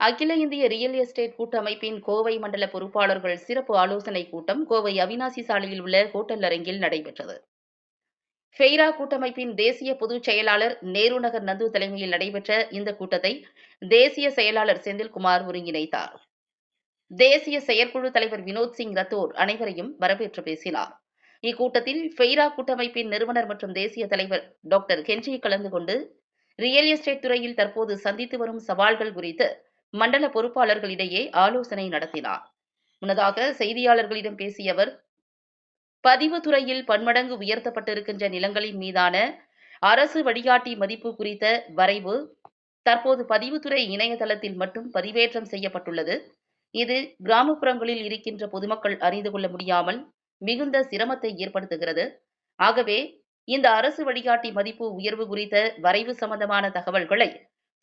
அகில இந்திய real estate கூட்டமைப்பின் கோவை மண்டல பொறுப்பாளர்கள் சிறப்பு ஆலோசனைக் கூட்டம் கோவை அவினாசி சாலையில் உள்ள ஹோட்டல் அரங்கில் நடைபெற்றது. ஃபெய்ரா கூட்டமைப்பின் தேசிய பொதுச் செயலாளர் நேரு நகர் நந்து தலைமையில் நடைபெற்ற இந்த கூட்டத்தை தேசிய செயலாளர் செந்தில்குமார் ஒருங்கிணைத்தார். தேசிய செயற்குழு தலைவர் வினோத் சிங் ரத்தோர் அனைவரையும் வரவேற்று பேசினார். இக்கூட்டத்தில் ஃபெய்ரா கூட்டமைப்பின் நிறுவனர் மற்றும் தேசிய தலைவர் டாக்டர் கென்றி கலந்து கொண்டு ரியல் எஸ்டேட் துறையில் தற்போது சந்தித்து வரும் சவால்கள் குறித்து மண்டல பொறுப்பாளர்களிடையே ஆலோசனை நடத்தினார். முன்னதாக செய்தியாளர்களிடம் பேசிய அவர் பதிவுத்துறையில் பன்மடங்கு உயர்த்தப்பட்டிருக்கின்ற நிலங்களின் மீதான அரசு வழிகாட்டி மதிப்பு குறித்த வரைவு தற்போது பதிவுத்துறை இணையதளத்தில் மட்டும் பதிவேற்றம் செய்யப்பட்டுள்ளது. இது கிராமப்புறங்களில் இருக்கின்ற பொதுமக்கள் அறிந்து கொள்ள முடியாமல் மிகுந்த சிரமத்தை ஏற்படுத்துகிறது. ஆகவே இந்த அரசு வழிகாட்டி மதிப்பு உயர்வு குறித்த வரைவு சம்பந்தமான தகவல்களை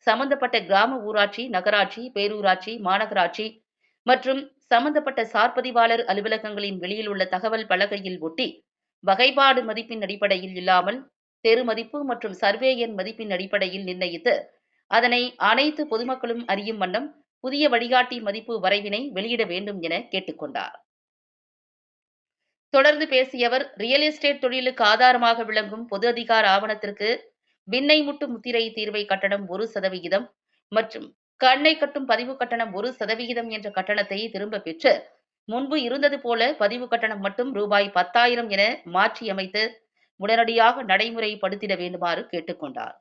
சம்பந்தப்பட்ட கிராம ஊராட்சி நகராட்சி பேரூராட்சி மாநகராட்சி மற்றும் சம்பந்தப்பட்ட சார்பதிவாளர் அலுவலகங்களின் வெளியில் உள்ள தகவல் பலகையில் ஒட்டி வகைப்பாடு மதிப்பின் அடிப்படையில் இல்லாமல் தெரு மதிப்பு மற்றும் சர்வே எண் மதிப்பின் அடிப்படையில் நிர்ணயித்து அதனை அனைத்து பொதுமக்களும் அறியும் வண்ணம் புதிய வழிகாட்டி மதிப்பு வரைவினை வெளியிட வேண்டும் என கேட்டுக்கொண்டார். தொடர்ந்து பேசியவர் ரியல் எஸ்டேட் தொழிலுக்கு ஆதாரமாக விளங்கும் பொது அதிகார ஆவணத்திற்கு விண்ணை முட்டு முத்திரை தீர்வை கட்டணம் ஒரு சதவிகிதம் மற்றும் கண்ணை கட்டும் பதிவு கட்டணம் ஒரு சதவிகிதம் என்ற கட்டணத்தை திரும்ப பெற்று முன்பு இருந்தது போல பதிவு கட்டணம் மட்டும் ரூபாய் பத்தாயிரம் என மாற்றியமைத்து உடனடியாக நடைமுறைப்படுத்திட வேண்டுமாறு கேட்டுக்கொண்டார்.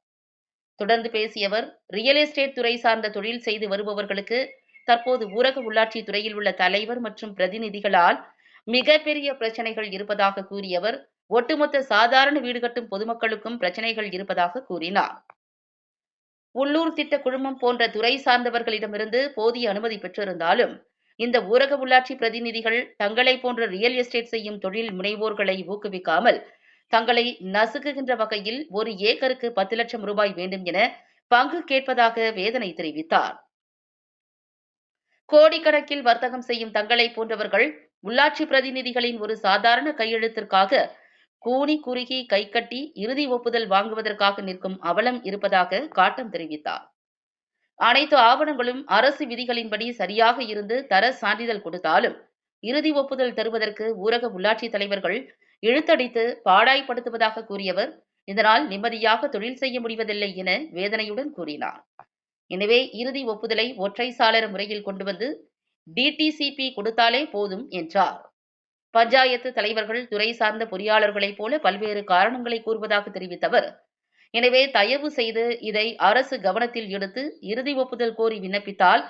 தொடர்ந்து பேசியவர் ரியல் எஸ்டேட் துறை சார்ந்த தொழில் செய்து வருபவர்களுக்கு தற்போது ஊரக உள்ளாட்சி துறையில் உள்ள தலைவர் மற்றும் பிரதிநிதிகளால் மிகப்பெரிய பிரச்சனைகள் இருப்பதாக கூறியவர் ஒட்டுமொத்த சாதாரண வீடு கட்டும் பொதுமக்களுக்கும் பிரச்சனைகள் இருப்பதாக கூறினார். உள்ளூர் திட்ட குழுமம் போன்ற துறை சார்ந்தவர்களிடமிருந்து போதிய அனுமதி பெற்றிருந்தாலும் இந்த ஊரக உள்ளாட்சி பிரதிநிதிகள் தங்களை போன்ற ரியல் எஸ்டேட் செய்யும் தொழில் முனைவோர்களை ஊக்குவிக்காமல் தங்களை நசுக்குகின்ற வகையில் ஒரு ஏக்கருக்கு பத்து லட்சம் ரூபாய் வேண்டும் என பங்கு கேட்பதாக வேதனை தெரிவித்தார். கோடிக்கணக்கில் வர்த்தகம் செய்யும் தங்களை போன்றவர்கள் உள்ளாட்சி பிரதிநிதிகளின் ஒரு சாதாரண கையெழுத்திற்காக கூனி குறுகி கைகட்டி இறுதி ஒப்புதல் வாங்குவதற்காக நிற்கும் அவலம் இருப்பதாக காட்டம் தெரிவித்தார். அனைத்து ஆவணங்களும் அரசு விதிகளின்படி சரியாக இருந்து தர சான்றிதழ் கொடுத்தாலும் இறுதி ஒப்புதல் தருவதற்கு ஊரக உள்ளாட்சி தலைவர்கள் இழுத்தடித்து பாடாய்படுத்துவதாக கூறியவர் இதனால் நிம்மதியாக தொழில் செய்ய முடிவதில்லை என வேதனையுடன் கூறினார். எனவே இறுதி ஒப்புதலை ஒற்றை சாளர முறையில் கொண்டு வந்து டிடிசிபி கொடுத்தாலே போதும் என்றார். பஞ்சாயத்து தலைவர்கள் துறை சார்ந்த பொறியாளர்களைப் போல பல்வேறு காரணங்களை கூறுவதாக தெரிவித்த அவர் எனவே தயவு செய்து இதை அரசு கவனத்தில் எடுத்து இறுதி ஒப்புதல் கோரி விண்ணப்பித்தால்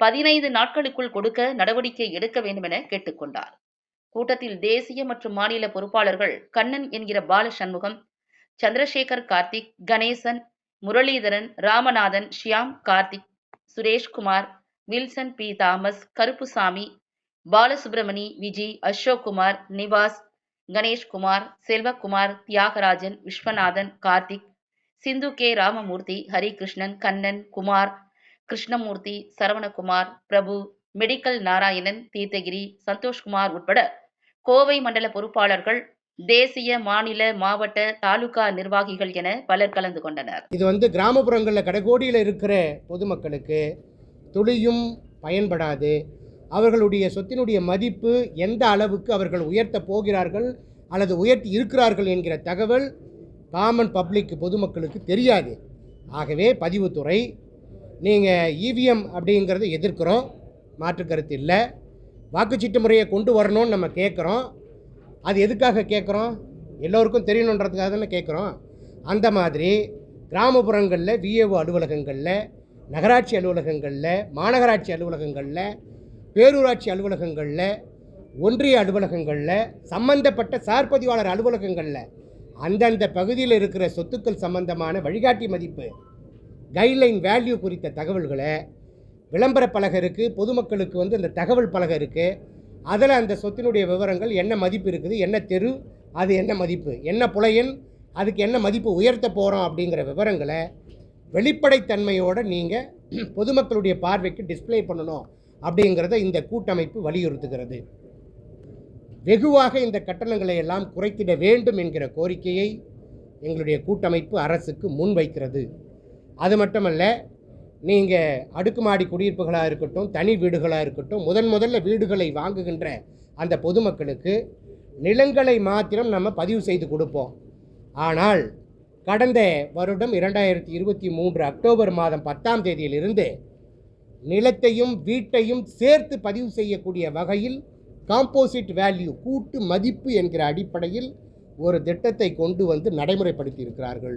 பதினைந்து நாட்களுக்குள் கொடுக்க நடவடிக்கை எடுக்க வேண்டும் என கேட்டுக்கொண்டார் கூட்டத்தில் தேசிய மற்றும் மாநில பொறுப்பாளர்கள் கண்ணன் என்கிற Bala Shanmugam Chandrasekar Karthik Ganesan Muralidharan Ramanathan Shyam Karthik Sureshkumar Wilson P. Thomas Karuppusamy Balasubramani Viji Ashokkumar Nivas Ganeshkumar Selvakumar Thiyagarajan Viswanathan Karthik Sindhu K. Ramamoorthy Harikrishnan Kannan Kumar Krishnamoorthy Saravanakumar Prabhu medical Narayanan Theerthagiri Santhoshkumar உட்பட கோவை மண்டல பொறுப்பாளர்கள் தேசிய மாநில மாவட்ட தாலுகா நிர்வாகிகள் என பலர் கலந்து கொண்டனர். இது வந்து கிராமப்புறங்களில் கடைகோடியில் இருக்கிற பொதுமக்களுக்கு துளியும் பயன்படாது. அவர்களுடைய சொத்தினுடைய மதிப்பு எந்த அளவுக்கு அவர்கள் உயர்த்த போகிறார்கள் அல்லது உயர்த்தி இருக்கிறார்கள் என்கிற தகவல் காமன் பப்ளிக் பொதுமக்களுக்கு தெரியாது. ஆகவே பதிவுத்துறை நீங்கள் இவிஎம் அப்படிங்கிறத எதிர்க்கிறோம். மாற்று கருத்து இல்லை. வாக்குச்சீட்டு முறையை கொண்டு வரணும்னு நம்ம கேட்குறோம். அது எதுக்காக கேட்குறோம்? எல்லோருக்கும் தெரியணுன்றதுக்காக தானே கேட்குறோம். அந்த மாதிரி கிராமப்புறங்களில் விஏஓ அலுவலகங்களில் நகராட்சி அலுவலகங்களில் மாநகராட்சி அலுவலகங்களில் பேரூராட்சி அலுவலகங்களில் ஒன்றிய அலுவலகங்களில் சம்பந்தப்பட்ட சார்பதிவாளர் அலுவலகங்களில் அந்தந்த பகுதியில் இருக்கிற சொத்துக்கள் சம்பந்தமான வழிகாட்டி மதிப்பு கைட்லைன் வேல்யூ குறித்த தகவல்களை விளம்பர பலகை இருக்குது பொதுமக்களுக்கு வந்து அந்த தகவல் பலகை இருக்குது அதில் அந்த சொத்தினுடைய விவரங்கள் என்ன மதிப்பு இருக்குது என்ன தெரு அது என்ன மதிப்பு என்ன புலையன் அதுக்கு என்ன மதிப்பு உயர்த்த போகிறோம் அப்படிங்கிற விவரங்களை வெளிப்படைத்தன்மையோடு நீங்கள் பொதுமக்களுடைய பார்வைக்கு டிஸ்ப்ளே பண்ணணும். அப்படிங்கிறத இந்த கூட்டமைப்பு வலியுறுத்துகிறது. வெகுவாக இந்த கட்டணங்களை எல்லாம் குறைத்திட வேண்டும் என்கிற கோரிக்கையை எங்களுடைய கூட்டமைப்பு அரசுக்கு முன்வைக்கிறது அது மட்டுமல்ல நீங்கள் அடுக்குமாடி குடியிருப்புகளாக இருக்கட்டும் தனி வீடுகளாக இருக்கட்டும் முதன் முதல்ல வீடுகளை வாங்குகின்ற அந்த பொதுமக்களுக்கு நிலங்களை மாத்திரம் நம்ம பதிவு செய்து கொடுப்போம். ஆனால் கடந்த வருடம் இரண்டாயிரத்தி இருபத்தி மூன்று அக்டோபர் மாதம் பத்தாம் தேதியிலிருந்து நிலத்தையும் வீட்டையும் சேர்த்து பதிவு செய்யக்கூடிய வகையில் காம்போசிட் வேல்யூ கூட்டு மதிப்பு என்கிற அடிப்படையில் ஒரு திட்டத்தை கொண்டு வந்து நடைமுறைப்படுத்தி இருக்கிறார்கள்